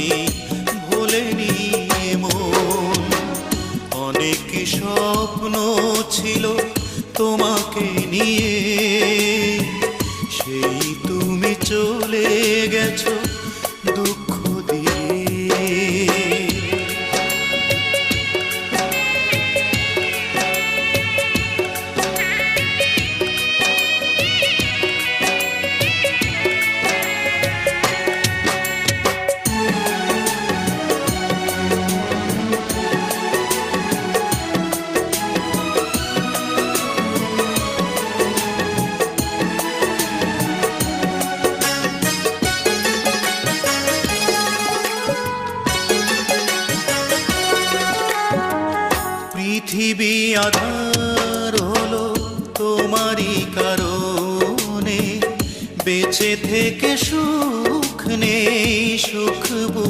আমি ভোলেনি মন। অনেক স্বপ্ন ছিল তোমাকে নিয়ে। সেই তুমি চলে গেছো পৃথিবী আধার হলো তোমারই কারণে। বেঁচে থেকে সুখ নেই সুখ